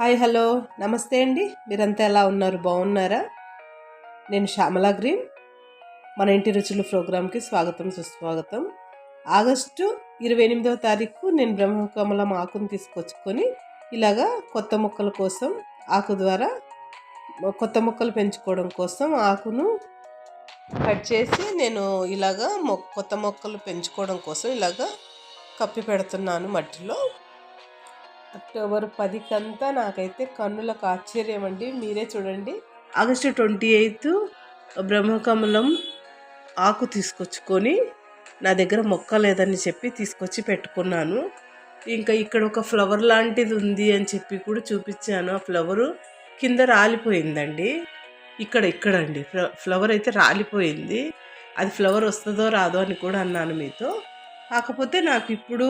Hi hello. నమస్తే అండి. మీరంతా ఎలా ఉన్నారు? బాగున్నారా? నేను శ్యామలా గ్రీన్. మన ఇంటి రుచులు ప్రోగ్రామ్కి స్వాగతం సుస్వాగతం. ఆగస్టు ఇరవై ఎనిమిదవ తారీఖు నేను బ్రహ్మకమలం ఆకును తీసుకొచ్చుకొని ఇలాగా కొత్త మొక్కల కోసం ఆకు ద్వారా కొత్త మొక్కలు పెంచుకోవడం కోసం ఆకును కట్ చేసి నేను ఇలాగా మొ కొత్త మొక్కలు పెంచుకోవడం కోసం ఇలాగా కప్పి పెడుతున్నాను మట్టిలో. అక్టోబర్ పదికంతా నాకైతే కన్నులకు ఆశ్చర్యం అండి. మీరే చూడండి. ఆగస్టు ట్వంటీ ఎయిత్ బ్రహ్మకమలం ఆకు తీసుకొచ్చుకొని నా దగ్గర మొక్క లేదని చెప్పి తీసుకొచ్చి పెట్టుకున్నాను. ఇంకా ఇక్కడ ఒక ఫ్లవర్ లాంటిది ఉంది అని చెప్పి కూడా చూపించాను. ఆ ఫ్లవరు కింద రాలిపోయిందండి. ఇక్కడ ఇక్కడ అండి ఫ్లవర్ అయితే రాలిపోయింది. అది ఫ్లవర్ వస్తుందో రాదో అని కూడా అన్నాను మీతో. కాకపోతే నాకు ఇప్పుడు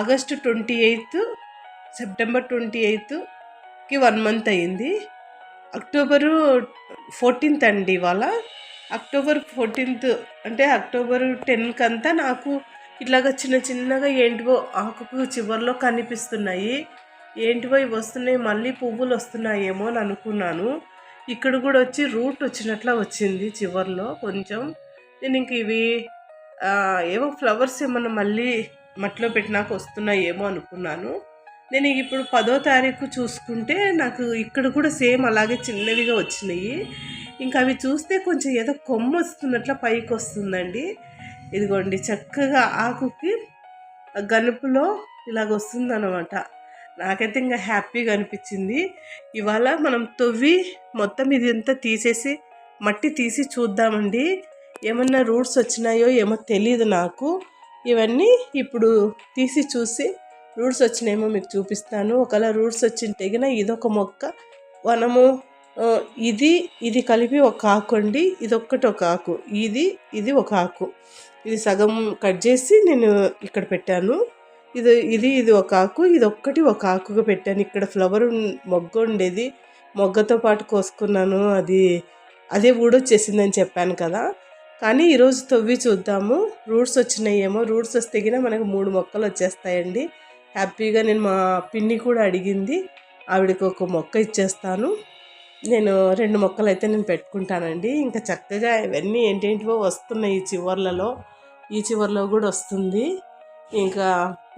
August twenty eighth September twenty ఎయిత్కి one month అయింది అక్టోబరు ఫోర్టీన్త్ అండి ఇవాళ. అక్టోబర్ ఫోర్టీన్త్ అంటే అక్టోబర్ టెన్కి అంతా నాకు ఇట్లాగా చిన్న చిన్నగా ఏంటివో ఆకుకు చివర్లో కనిపిస్తున్నాయి. ఏంటివో ఇవి వస్తున్నాయి మళ్ళీ పువ్వులు వస్తున్నాయేమో అని అనుకున్నాను. ఇక్కడ కూడా వచ్చి రూట్ వచ్చినట్లా వచ్చింది చివర్లో కొంచెం. నేను ఇంక ఇవి ఏవో ఫ్లవర్స్ ఏమన్నా మళ్ళీ మట్టిలో పెట్టినాక వస్తున్నాయేమో అనుకున్నాను. నేను ఇప్పుడు పదో తారీఖు చూసుకుంటే నాకు ఇక్కడ కూడా సేమ్ అలాగే చిన్నవిగా వచ్చినాయి. ఇంకా అవి చూస్తే కొంచెం ఏదో కొమ్మ వస్తున్నట్లు పైకి వస్తుందండి. ఇదిగోండి చక్కగా ఆకుకి ఆ గనుపులో ఇలాగ వస్తుందన్నమాట. నాకైతే ఇంకా హ్యాపీగా అనిపించింది. ఇవాళ మనం తొవ్వి మొత్తం ఇది అంతా తీసేసి మట్టి తీసి చూద్దామండి. ఏమన్నా రూట్స్ వచ్చినాయో ఏమో తెలియదు నాకు. ఇవన్నీ ఇప్పుడు తీసి చూసి రూట్స్ వచ్చినాయేమో మీకు చూపిస్తాను. ఒకవేళ రూట్స్ వచ్చింటే గిన ఇదొక మొక్క. మనము ఇది ఇది కలిపి ఒక ఆకు అండి. ఇది ఒక ఆకు. ఇది ఇది ఒక ఆకు. ఇది సగం కట్ చేసి నేను ఇక్కడ పెట్టాను. ఇది ఇది ఇది ఒక ఆకు. ఇది ఒక్కటి ఒక ఆకుగా పెట్టాను. ఇక్కడ ఫ్లవర్ మొగ్గ ఉండేది. మొగ్గతో పాటు కోసుకున్నాను. అది అదే ఊడొచ్చేసిందని చెప్పాను కదా. కానీ ఈరోజు తవ్వి చూద్దాము. రూట్స్ వచ్చినాయేమో. రూట్స్ వస్తే గిన మనకు మూడు మొక్కలు వచ్చేస్తాయండి. హ్యాపీగా నేను మా పిన్ని కూడా అడిగింది. ఆవిడకి ఒక మొక్క ఇచ్చేస్తాను. నేను రెండు మొక్కలు అయితే నేను పెట్టుకుంటానండి. ఇంకా చక్కగా ఇవన్నీ ఏంటేంటివో వస్తున్నాయి ఈ చివర్లలో. ఈ చివర్లో కూడా వస్తుంది. ఇంకా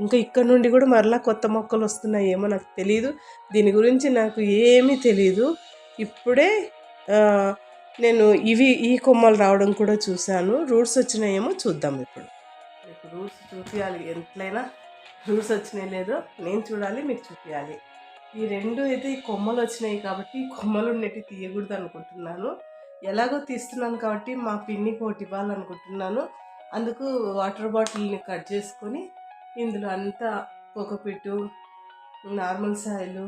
ఇంకా ఇక్కడ నుండి కూడా మరలా కొత్త మొక్కలు వస్తున్నాయి ఏమో నాకు తెలియదు దీని గురించి నాకు ఏమీ తెలియదు ఇప్పుడే నేను ఇవి ఈ కొమ్మలు రావడం కూడా చూశాను. రూట్స్ వచ్చినాయేమో చూద్దాం ఇప్పుడు. మీకు రూట్స్ చూపించాలి ఎంతైనా రూట్స్ వచ్చినాయి లేదో నేను చూడాలి మీకు చూపించాలి ఈ రెండు అయితే ఈ కొమ్మలు వచ్చినాయి కాబట్టి ఈ కొమ్మలు ఉన్నట్టు తీయకూడదు అనుకుంటున్నాను. ఎలాగో తీస్తున్నాను కాబట్టి మా పిన్నికి ఒకటి ఇవ్వాలనుకుంటున్నాను అందుకు వాటర్ బాటిల్ని కట్ చేసుకొని ఇందులో అంతా పొగపిట్టు నార్మల్ సాయిలు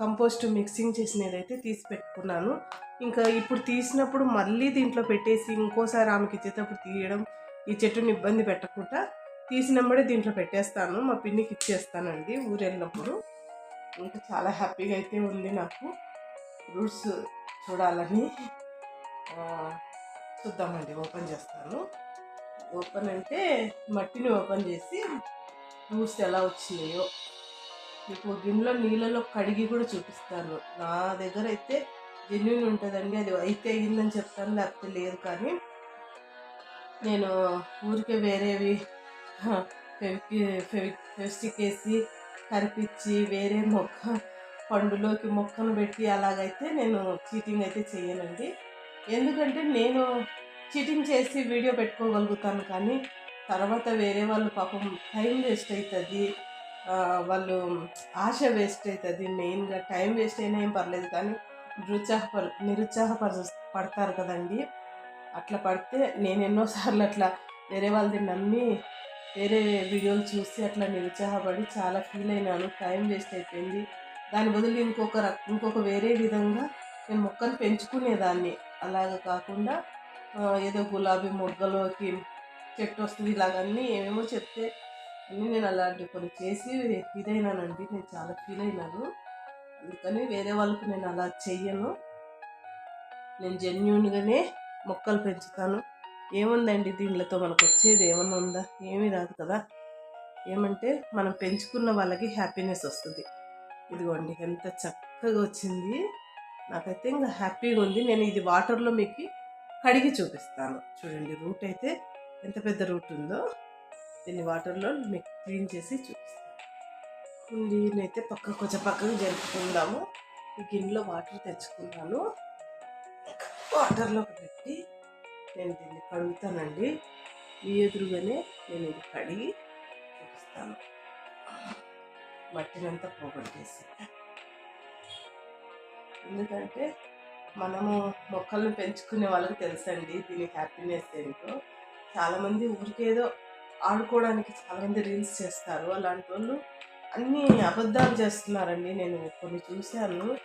కంపోస్ట్ మిక్సింగ్ చేసినది అయితే తీసి పెట్టుకున్నాను. ఇంకా ఇప్పుడు తీసినప్పుడు మళ్ళీ దీంట్లో పెట్టేసి ఇంకోసారి ఆమెకి ఇచ్చేటప్పుడు తీయడం ఈ చెట్టుని ఇబ్బంది పెట్టకుండా తీసినప్పుడే దీంట్లో పెట్టేస్తాను. మా పిన్నికి ఇచ్చేస్తానండి ఊరు వెళ్ళినప్పుడు ఇంకా చాలా హ్యాపీగా అయితే ఉంది నాకు. రూట్స్ చూడాలని చూద్దామండి ఓపెన్ చేస్తాను. ఓపెన్ అంటే మట్టిని ఓపెన్ చేసి రూట్స్ ఎలా వచ్చినాయో. మీకు గిన్నెలో నీళ్ళలో కడిగి కూడా చూపిస్తాను. నా దగ్గర అయితే జెన్యున్ ఉంటుందండి అది అయితే అయ్యిందని చెప్తాను లేకపోతే లేదు కానీ నేను ఊరికే వేరేవి ఫెవికి ఫెవి ఫెవిస్టిక్ వేసి కరిపించి వేరే మొక్క పండులోకి మొక్కను పెట్టి అలాగైతే నేను చీటింగ్ అయితే చేయనండి. ఎందుకంటే నేను చీటింగ్ చేసి వీడియో పెట్టుకోగలుగుతాను కానీ తర్వాత వేరే వాళ్ళు పాపం టైం వేస్ట్ అవుతుంది వాళ్ళు ఆశ వేస్ట్ అవుతుంది మెయిన్గా టైం వేస్ట్ అయినా ఏం పర్లేదు కానీ నిరుత్సాహపర నిరుత్సాహపర పడతారు కదండి. అట్లా పడితే నేను ఎన్నోసార్లు అట్లా వేరే వాళ్ళది నమ్మి వేరే వీడియోలు చూసి అట్లా నిరుత్సాహపడి చాలా ఫీల్ అయినాను. టైం వేస్ట్ అయిపోయింది. దాని బదులు ఇంకొక ఇంకొక వేరే విధంగా నేను మొక్కను పెంచుకునేదాన్ని. అలాగ కాకుండా ఏదో గులాబీ మొగ్గలోకి చెట్టు వస్తుంది ఇలాగన్నీ ఏమేమో చెప్తే అన్నీ నేను అలాంటివి కొన్ని చేసి ఇదైనానండి. నేను చాలా ఫీల్ అయినాను. అందుకని వేరే వాళ్ళకి నేను అలా చెయ్యను. నేను జెన్యున్గానే మొక్కలు పెంచుతాను. ఏముందండి దీనిలతో మనకు వచ్చేది ఏమన్నా ఉందా? ఏమీ రాదు కదా. ఏమంటే మనం పెంచుకున్న వాళ్ళకి హ్యాపీనెస్ వస్తుంది. ఇదిగోండి ఎంత చక్కగా వచ్చింది. నాకైతే ఇంకా హ్యాపీగా ఉంది. నేను ఇది వాటర్లో మీకు కడిగి చూపిస్తాను. చూడండి రూట్ అయితే ఎంత పెద్ద రూట్ ఉందో. దీన్ని వాటర్లో మీకు క్లీన్ చేసి చూపిస్తాను. దీన్నైతే పక్క కొంచెం పక్కకు జరుపుకుందాము. ఈ గిన్నెలో వాటర్ తెచ్చుకున్నాను. వాటర్లో పెట్టి నేను దీన్ని కడుగుతానండి. ఈ ఎదురుగానే నేను ఇది కడిగి చూపిస్తాను. మట్టినంతా పోగొట్టేసి ఎందుకంటే మనము మొక్కలను పెంచుకునే వాళ్ళకి తెలుసండి దీని హ్యాపీనెస్ ఏంటో. చాలామంది ఊరికేదో ఆడుకోవడానికి చాలామంది రీల్స్ చేస్తారు. అలాంటి వాళ్ళు అన్నీ అబద్ధాలు చేస్తున్నారండి. నేను కొన్ని చూశాను.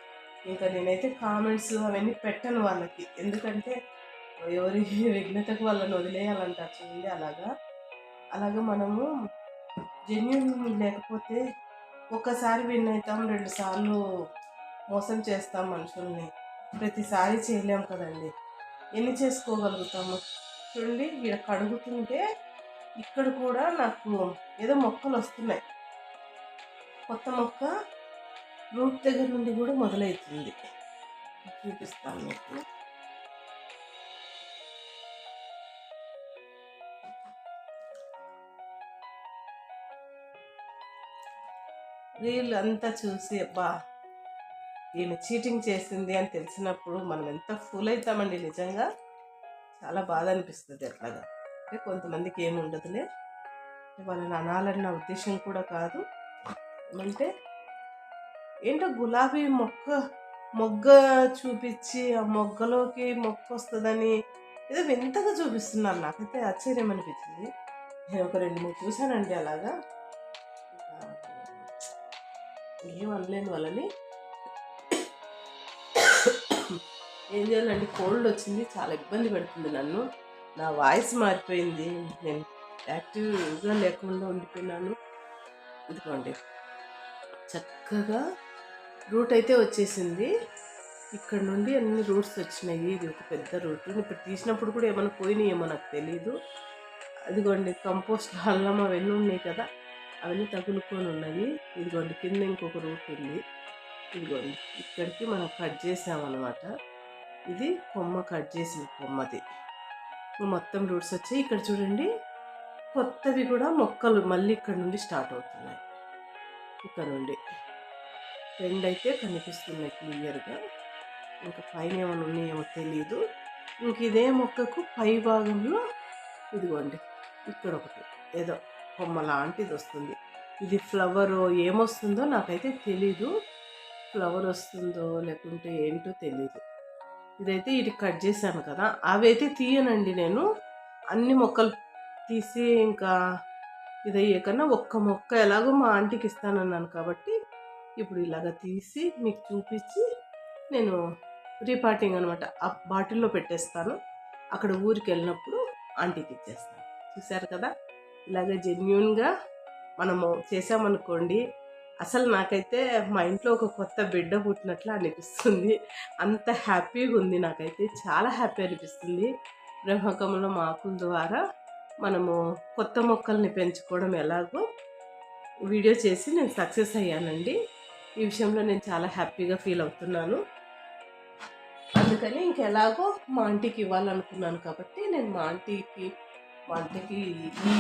ఇంకా నేనైతే కామెంట్స్ అవన్నీ పెట్టను వాళ్ళకి. ఎందుకంటే ఎవరి విఘ్నతకు వాళ్ళని వదిలేయాలంటారు చూడండి అలాగా. అలాగా మనము జెన్యున్ లేకపోతే ఒక్కసారి విన్ అవుతాం రెండు సార్లు మోసం చేస్తాం మనుషుల్ని. ప్రతిసారి చేయలేం కదండి. ఎన్ని చేసుకోగలుగుతాము? చూడండి ఇక్కడ కడుగుతుంటే ఇక్కడ కూడా నాకు ఏదో మొక్కలు వస్తున్నాయి. కొత్త మొక్క రూట్ దగ్గర నుండి కూడా మొదలవుతుంది. చూపిస్తాను మీకు. రీల్ అంతా చూసి అబ్బా ఈమె చీటింగ్ చేసింది అని తెలిసినప్పుడు మనం ఎంత ఫుల్ అవుతామండి నిజంగా. చాలా బాధ అనిపిస్తుంది అట్లాగా. అంటే కొంతమందికి ఏమి ఉండదులే. వాళ్ళని నా ఉద్దేశం కూడా కాదు. అంటే ఏంటో గులాబీ మొక్క మొగ్గ చూపించి ఆ మొగ్గలోకి మొక్క వస్తుందని ఏదో వింతగా చూపిస్తున్నారు. నాకైతే ఆశ్చర్యం అనిపించింది. నేను ఒక రెండు మూడు చూశానండి అలాగా. ఏం అనలేను వాళ్ళని. ఏం చేయాలండి? కోల్డ్ వచ్చింది. చాలా ఇబ్బంది పెడుతుంది నన్ను. నా వాయిస్ మారిపోయింది. నేను యాక్టివ్గా లేకుండా ఉండిపోయినాను. ఇదిగోండి. చక్కగా రూట్ అయితే వచ్చేసింది. ఇక్కడ నుండి అన్ని రూట్స్ వచ్చినాయి. ఇది ఒక పెద్ద రూట్. ఇప్పుడు తీసినప్పుడు కూడా ఏమైనా పోయినాయేమో నాకు తెలియదు అదిగోండి కంపోస్ట్ అల్లం అవన్నీ ఉన్నాయి కదా అవన్నీ తగులుకొని ఉన్నాయి. ఇదిగోండి కింద ఇంకొక రూట్ ఉంది. ఇదిగోండి ఇక్కడికి మనం కట్ చేసామన్నమాట. ఇది కొమ్మ కట్ చేసిన కొమ్మది. మొత్తం రూట్స్ వచ్చాయి. ఇక్కడ చూడండి కొత్తవి కూడా మొక్కలు మళ్ళీ ఇక్కడ నుండి స్టార్ట్ అవుతున్నాయి. ఇక్కడ నుండి రెండు అయితే కనిపిస్తున్నాయి క్లియర్గా. ఇంకా పైన ఏమైనా ఉన్నాయేమో తెలియదు ఇంక ఇదే మొక్కకు పై భాగంలో ఇదిగోండి ఇక్కడ ఒకటి ఏదో బొమ్మ లాంటిది వస్తుంది ఇది ఫ్లవర్ ఏమొస్తుందో నాకైతే తెలీదు. ఫ్లవర్ వస్తుందో లేకుంటే ఏంటో తెలీదు. ఇదైతే ఇది కట్ చేశాను కదా అవి అయితే తీయనండి నేను. అన్ని మొక్కలు తీసి ఇంకా ఇది కన్నా ఒక్క మొక్క ఎలాగో మా ఆంటీకి ఇస్తానన్నాను కాబట్టి ఇప్పుడు ఇలాగ తీసి మీకు చూపించి నేను రీపార్టింగ్ అనమాట ఆ బాటిల్లో పెట్టేస్తాను. అక్కడ ఊరికి వెళ్ళినప్పుడు ఆంటీకి ఇచ్చేస్తాను. చూశారు కదా? ఇలాగ జెన్యున్గా మనము చేసామనుకోండి అసలు నాకైతే మా ఇంట్లో ఒక కొత్త బిడ్డ పుట్టినట్లు అనిపిస్తుంది. అంత హ్యాపీగా ఉంది నాకైతే. చాలా హ్యాపీ అనిపిస్తుంది. బ్రహ్మకమల ఆకుల ద్వారా మనము కొత్త మొక్కల్ని పెంచుకోవడం ఎలాగో వీడియో చేసి నేను సక్సెస్ అయ్యానండి. ఈ విషయంలో నేను చాలా హ్యాపీగా ఫీల్ అవుతున్నాను. అందుకని ఇంకెలాగో మా ఆంటీకి ఇవ్వాలనుకున్నాను కాబట్టి నేను మా ఆంటీకి మా ఆంటీకి ఈ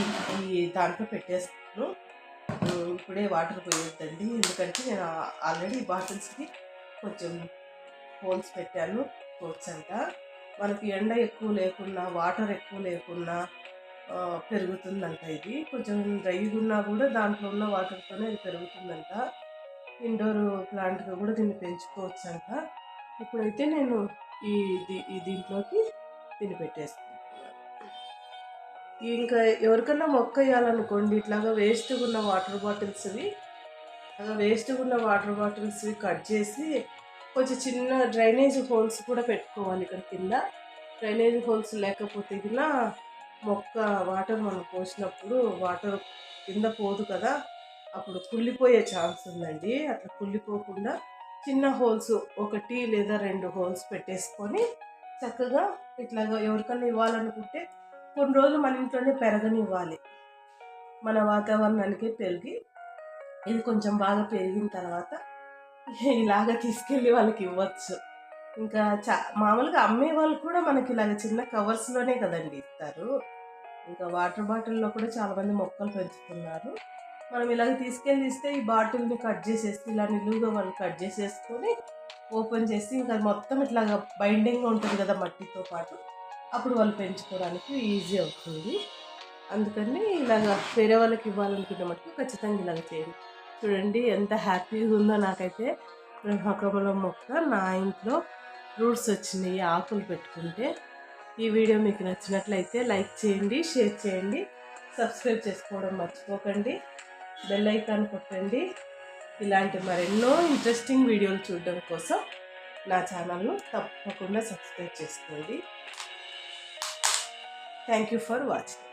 ఈ దాంట్లో పెట్టేస్తాను. ఇప్పుడే వాటర్ పోయొద్దండి. ఎందుకంటే నేను ఆల్రెడీ బాటిల్స్కి కొంచెం హోల్స్ పెట్టాను. హోల్స్ అంతా. మనకి ఎండ ఎక్కువ లేకున్నా వాటర్ ఎక్కువ లేకున్నా పెరుగుతుందంట ఇది. కొంచెం డ్రైగా ఉన్నా కూడా దాంట్లో ఉన్న వాటర్తోనే ఇది పెరుగుతుందంట. ఇండోర్ ప్లాంట్గా కూడా దీన్ని పెంచుకోవచ్చు అంట ఇప్పుడైతే నేను ఈ ఈ దీంట్లోకి దీన్ని పెట్టేస్తాను ఇంకా ఎవరికన్నా మొక్క వేయాలనుకోండి ఇట్లాగా వేస్ట్గా ఉన్న వాటర్ బాటిల్స్వి అలా వేస్ట్గా ఉన్న వాటర్ బాటిల్స్వి కట్ చేసి కొంచెం చిన్న డ్రైనేజ్ హోల్స్ కూడా పెట్టుకోవాలి ఇక్కడ కింద. డ్రైనేజ్ హోల్స్ లేకపోతే ఇలా మొక్క వాటర్ మనం పోసినప్పుడు వాటర్ కింద పోదు కదా అప్పుడు కుళ్ళిపోయే ఛాన్స్ ఉందండి. అట్లా కుళ్ళిపోకుండా చిన్న హోల్స్ ఒకటి లేదా రెండు హోల్స్ పెట్టేసుకొని చక్కగా ఇట్లాగా ఎవరికన్నా ఇవ్వాలనుకుంటే కొన్ని రోజులు మన ఇంట్లోనే పెరగనివ్వాలి. మన వాతావరణానికి పెరిగి ఇది కొంచెం బాగా పెరిగిన తర్వాత ఇలాగ తీసుకెళ్ళి వాళ్ళకి ఇవ్వచ్చు. ఇంకా చా మామూలుగా అమ్మే వాళ్ళు కూడా మనకి ఇలాగ చిన్న కవర్స్లోనే కదండి ఇస్తారు. ఇంకా వాటర్ బాటిల్లో కూడా చాలామంది మొక్కలు పెంచుతున్నారు. మనం ఇలాగ తీసుకెళ్ళి ఇస్తే ఈ బాటిల్ని కట్ చేసేసి ఇలా నిలువుగా వాళ్ళు కట్ చేసేసుకొని ఓపెన్ చేసి ఇంకా మొత్తం ఇట్లాగా బైండింగ్ ఉంటుంది కదా మట్టితో పాటు అప్పుడు వాళ్ళు పెంచుకోవడానికి ఈజీ అవుతుంది. అందుకని ఇలాగ వేరే వాళ్ళకి ఇవ్వాలనుకున్న మటుకు ఖచ్చితంగా ఇలాగ చేయండి. చూడండి ఎంత హ్యాపీగా ఉందో నాకైతే బ్రహ్మకమలం మొక్క నా ఇంట్లో ఫ్రూట్స్ వచ్చినాయి ఆకులు పెట్టుకుంటే ఈ వీడియో మీకు నచ్చినట్లయితే లైక్ చేయండి షేర్ చేయండి సబ్స్క్రైబ్ చేసుకోవడం మర్చిపోకండి బెల్ ఐకాన్ కొట్టండి. ఇలాంటి మరెన్నో ఇంట్రెస్టింగ్ వీడియోలు చూడడం కోసం నా ఛానల్ను తప్పకుండా సబ్స్క్రైబ్ చేసుకోండి. Thank you for watching